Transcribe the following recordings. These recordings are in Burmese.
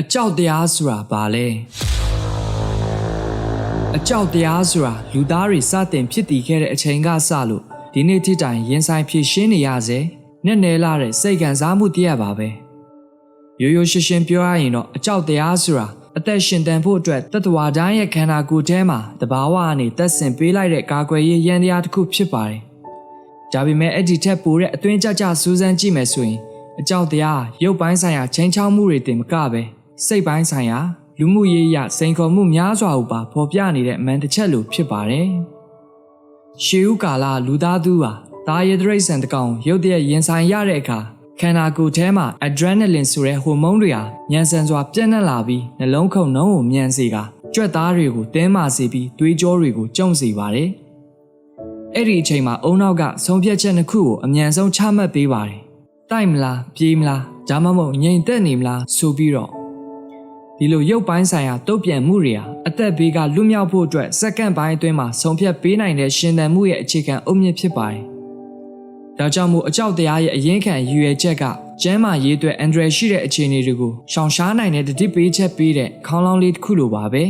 အကြောက်တရားဆိုတာဘာလဲအကြောက်တရားဆိုတာလူသားတွေစတင်ဖြစ်တည်ခဲ့တဲ့အချိန်ကစလို့ဒီနေ့ထိတိုင်ရင်ဆိုင်ဖြစ်ရှင်းနေရစေနဲ့နယ်လာတဲ့စိတ်ခံစားမှုတည်းရပါပဲရိုးရိုးရှင်းရှင်းပြောရရင်တော့အကြောက်တရားဆိုတာအသက်ရှင်တန်ဖို့အတွက်တတ္တဝါတိုင်းရဲ့ခန္ဓာကိုယ်ထဲမှာတဘာဝအနေသက်ဆင်ပေးလိုက်တဲ့ကာကွယ်ရေးရန်တရားတစ်ခုဖြစ်ပါတယ်ဒါပေမဲ့အဲ့ဒီထက်ပိုတဲ့အသွင်ကြကြစူးစမ်းကြည့်မယ်ဆိုရင်အကြောက်တရားရုပ်ပိုင်းဆိုင်ရာချင်းချောက်မှုတွေတင်မကပဲ စိတ်ပိုင်းဆိုင်ရာလူမှုရေးအရစိန်ခေါ်မှုများစွာကိုပါဖော်ပြနေတဲ့အမှန်တစ်ချက်လိုဖြစ်ပါတယ်။ရှေးဦးကာလလူသားသူဟာတာရဒရိတ်ဆန်တကောင်ရုပ်တရက်ရင်ဆိုင်ရတဲ့အခါခန္ဓာကိုယ်ထဲမှာ adrenaline ဆိုတဲ့ဟိုမုန်းတွေဟာညံဆန်စွာပြန့်နှံ့လာပြီးနှလုံးခုန်နှုံးကိုမြန်စေကကြွက်သားတွေကိုတင်းမာစေပြီးသွေးကြောတွေကိုကျုံစေပါတယ်။အဲ့ဒီအချိန်မှာအုံနောက်ကဆုံးဖြတ်ချက်နှစ်ခုကိုအမြန်ဆုံးချမှတ်ပေးပါတယ်။တိုက်မလားပြေးမလားဒါမှမဟုတ်ငြိမ်သက်နေမလားဆိုပြီးတော့ ဒီလိုရုပ်ပိုင်းဆိုင်ရာတုတ်ပြန်မှုတွေဟာအသက်ဘေးကလွတ်မြောက်ဖို့အတွက်စက္ကန့်ပိုင်းအတွင်းမှာဆုံးဖြတ်ပေးနိုင်တဲ့ရှင်သန်မှုရဲ့အခြေခံအုတ်မြစ်ဖြစ်ပါတယ်။ဒါကြောင့်မို့အကြောက်တရားရဲ့အရင်ခံရည်ရွယ်ချက်ကကျမ်းမာရေးအတွက်အန်ဒရယ်ရှိတဲ့အခြေအနေတွေကိုရှောင်ရှားနိုင်တဲ့တတိပေးချက်ပေးတဲ့ခေါင်းလောင်းလေးတစ်ခုလိုပါပဲ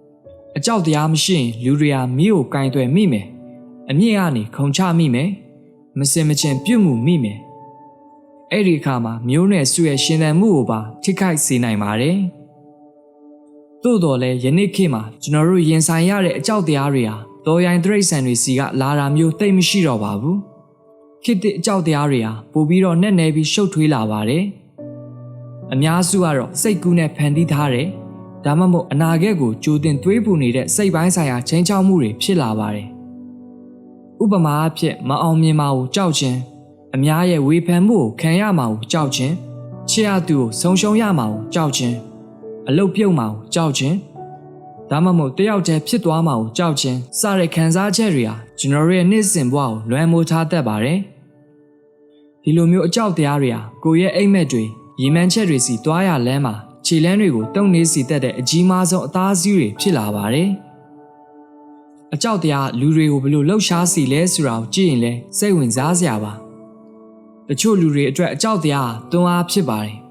။အကြောက်တရားမရှိရင်လူတွေဟာမိကိုကင်သွယ်မိမယ်။အမြင့်ကနေခုန်ချမိမယ်။မစင်မချင်ပြုတ်မှုမိမယ်။အဲ့ဒီအခါမှာမျိုးနွယ်စုရဲ့ရှင်သန်မှုကိုပါထိခိုက်စေနိုင်ပါတယ်။ သို့တော်လည်းယနေ့ခေတ်မှာကျွန်တော်တို့ရင်ဆိုင်ရတဲ့အကြောက်တရားတွေဟာတော်ရိုင်းတရိတ်ဆန်တွေစီကလာတာမျိုးသိမ့်မရှိတော့ပါဘူး။ခေတ်တဲ့အကြောက်တရားတွေဟာပိုပြီးတော့နဲ့နယ်ပြီးရှုပ်ထွေးလာပါတယ်။အများစုကတော့စိတ်ကူးနဲ့ဖန်တီးထားတယ်။ဒါမှမဟုတ်အနာဂတ်ကိုကြိုတင်တွေးပူနေတဲ့စိတ်ပိုင်းဆိုင်ရာချင်းချောက်မှုတွေဖြစ်လာပါတယ်။ဥပမာအဖြစ်မအောင်မြင်မှာကိုကြောက်ခြင်းအများရဲ့ဝေဖန်မှုကိုခံရမှာကိုကြောက်ခြင်းချစ်ရသူကိုဆုံးရှုံးရမှာကိုကြောက်ခြင်း အလုတ်ပြုတ်မှာကိုကြောက်ခြင်းဒါမှမဟုတ်တယောက်တည်းဖြစ်သွားမှာကိုကြောက်ခြင်းစတဲ့ခံစားချက်တွေဟာကျွန်တော်တို့ရဲ့နေ့စဉ်ဘဝကိုလွှမ်းမိုးထားတတ်ပါတယ်ဒီလိုမျိုးအကြောက်တရားတွေဟာကိုယ့်ရဲ့အိမ်မက်တွေရည်မှန်းချက်တွေစီတွားရလမ်းမှာခြေလမ်းတွေကိုတုံနေစီတတ်တဲ့အကြီးမားဆုံးအသားစီးတွေဖြစ်လာပါတယ်အကြောက်တရားလူတွေကိုဘယ်လိုလှုပ်ရှားစီလဲဆိုတာကိုကြည့်ရင်လဲစိတ်ဝင်စားစရာပါတချို့လူတွေအတွက်အကြောက်တရားတွန်းအားဖြစ်ပါတယ်။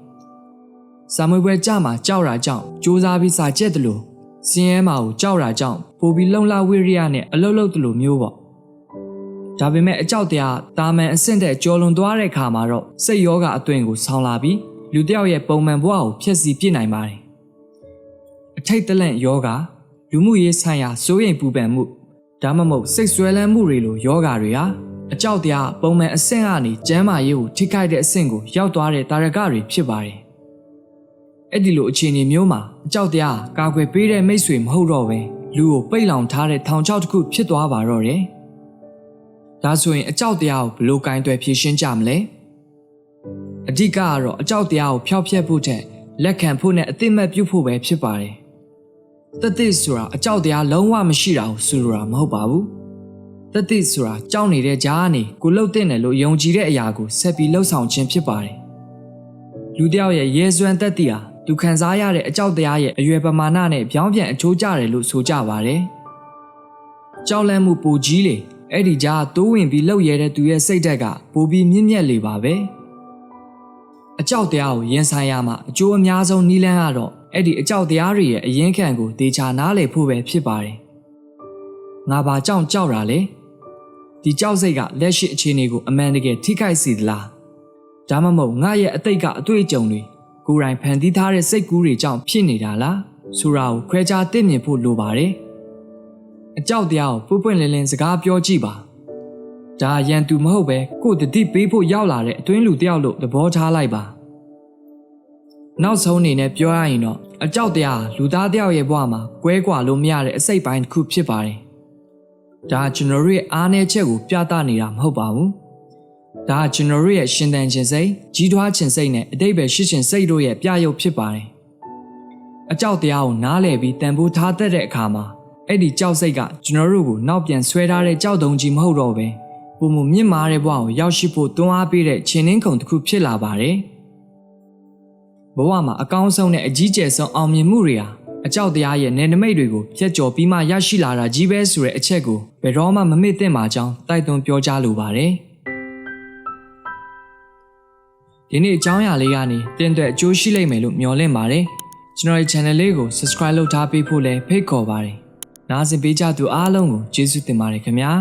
စာမွေးပွဲကြမှာကြောက်တာကြောင့်စူးစမ်းပြီးစာကျက်တယ်လို့စင်းရဲမှာကိုကြောက်တာကြောင့်ပိုပြီးလုံလဝိရိယနဲ့အလုတ်လုတ်တယ်လို့မျိုးပေါ့။ဒါပေမဲ့အကြောက်တရားတာမန်အဆင့်တဲ့ကြော်လွန်သွားတဲ့အခါမှာတော့စိတ်ယောဂအသွင်ကိုဆောင်းလာပြီးလူတစ်ယောက်ရဲ့ပုံမှန်ဘဝကိုဖျက်ဆီးပြစ်နိုင်ပါတယ်။အထိတ်တလန့်ယောဂလူမှုရေးဆိုင်ရာစိုးရိမ်ပူပန်မှုဒါမှမဟုတ်စိတ်ဆွဲလန်းမှုတွေလိုယောဂတွေဟာအကြောက်တရားပုံမှန်အဆင့်ကနေကျမ်းမာရေးကိုထိခိုက်တဲ့အဆင့်ကိုရောက်သွားတဲ့တာရကတွေဖြစ်ပါတယ်။ အဲ့ဒီလိုအခြေအနေမျိုးမှာအကြောက်တရားကာကွယ်ပေးတဲ့မိတ်ဆွေမဟုတ်တော့ဘဲလူကိုပိတ်လောင်ထားတဲ့ထောင်ချောက်တစ်ခုဖြစ်သွားပါတော့တယ်။ဒါဆိုရင်အကြောက်တရားကိုဘယ်လိုကင်တွယ်ဖြေရှင်းကြမလဲ။အဓိကကတော့အကြောက်တရားကိုဖျောက်ဖျက်ဖို့တဲ့လက်ခံဖို့နဲ့အသိမှတ်ပြုဖို့ပဲဖြစ်ပါတယ်။တသက်ဆိုတာအကြောက်တရားလုံးဝမရှိတာကိုဆိုလိုတာမဟုတ်ပါဘူး။တတိဆိုတာကြောက်နေတဲ့ကြားကနေကိုလှုပ်တဲ့တယ်လို့ယုံကြည်တဲ့အရာကိုဆက်ပြီးလှုပ်ဆောင်ခြင်းဖြစ်ပါတယ်။လူတစ်ယောက်ရဲ့ရဲစွမ်းတတိဟာ သူခံစားရတဲ့အကြောက်တရားရဲ့အရွယ်ပမာဏနဲ့ပြောင်းပြန်အချိုးကျတယ်လို့ဆိုကြပါတယ်။ကြောက်လန့်မှုပိုကြီးလေအဲ့ဒီကြားတိုးဝင်ပြီးလှုပ်ရဲတဲ့သူရဲ့စိတ်ဓာတ်ကပိုပြီးမြင့်မြတ်လေပါပဲ။အကြောက်တရားကိုရင်ဆိုင်ရမှာအကျိုးအများဆုံးနည်းလမ်းကတော့အဲ့ဒီအကြောက်တရားတွေရဲ့အရင်ခံကိုတေချာနားလည်ဖို့ပဲဖြစ်ပါတယ်။ငါဘာကြောင့်ကြောက်တာလဲ။ဒီကြောက်စိတ်ကလက်ရှိအခြေအနေကိုအမှန်တကယ်ထိခိုက်စေသလားဒါမှမဟုတ်ငါရဲ့အတိတ်ကအတွေ့အကြုံတွေ ကိုယ်တိုင်ဖန်တီးထားတဲ့စိတ်ကူးတွေကြောင့်ဖြစ်နေတာလားဆိုတာကိုခွဲခြားသိမြင်ဖို့လိုပါတယ်အကြောက်တရားကိုပွပွင့်လင်းလင်းစကားပြောကြည့်ပါဒါရန်သူမဟုတ်ပဲကိုယ်တတိပေးဖို့ရောက်လာတဲ့အတွင်းလူတယောက်လို့သဘောထားလိုက်ပါနောက်ဆုံးအနေနဲ့ပြောရရင်တော့အကြောက်တရားလူသားတယောက်ရဲ့ဘဝမှာကွဲကွာလို့မရတဲ့အစိတ်ပိုင်းတစ်ခုဖြစ်ပါတယ်ဒါကျွန်တော်တို့ရဲ့အားနည်းချက်ကိုပြသနေတာမဟုတ်ပါဘူး။ ဒါကျွန်တော်တို့ရဲ့ရှင်သန်ခြင်းစိတ်ကြီးထွားခြင်းစိတ်နဲ့အတိတ်ပဲရှိခြင်းစိတ်တို့ရဲ့ပြရုပ်ဖြစ်ပါတယ်။အကြောက်တရားကိုနားလည်ပြီးတန်ဖိုးထားတတ်တဲ့အခါမှာအဲ့ဒီကြောက်စိတ်ကကျွန်တော်တို့ကိုနောက်ပြန်ဆွဲထားတဲ့ကြောက်တုံကြီးမဟုတ်တော့ပဲပုံမမြင့်မားတဲ့ဘဝကိုရောက်ရှိဖို့တွန်းအားပေးတဲ့ခြေနှင်းခုန်တစ်ခုဖြစ်လာပါတယ်။ဘဝမှာအကောင်းဆုံးနဲ့အကြီးကျယ်ဆုံးအောင်မြင်မှုတွေဟာအကြောက်တရားရဲ့နယ်နိမိတ်တွေကိုဖျက်ကျော်ပြီးမှရရှိလာတာကြီးပဲဆိုတဲ့အချက်ကိုဘယ်တော့မှမမေ့သင့်ပါကြောင်းတိုက်တွန်းပြောကြားလိုပါတယ်။ ဒီနေ့အကြောင်းအရာလေးကနေတင့်အတွက်အကျိုးရှိလိမ့်မယ်လို့မျှော်လင့်ပါတယ်ကျွန်တော်ရဲ့ channel လေးကို subscribe လုပ်ထားပေးဖို့လည်းဖိတ်ခေါ်ပါတယ်နားဆင်ပေးကြသူအားလုံးကိုကျေးဇူးတင်ပါတယ်ခင်ဗျာ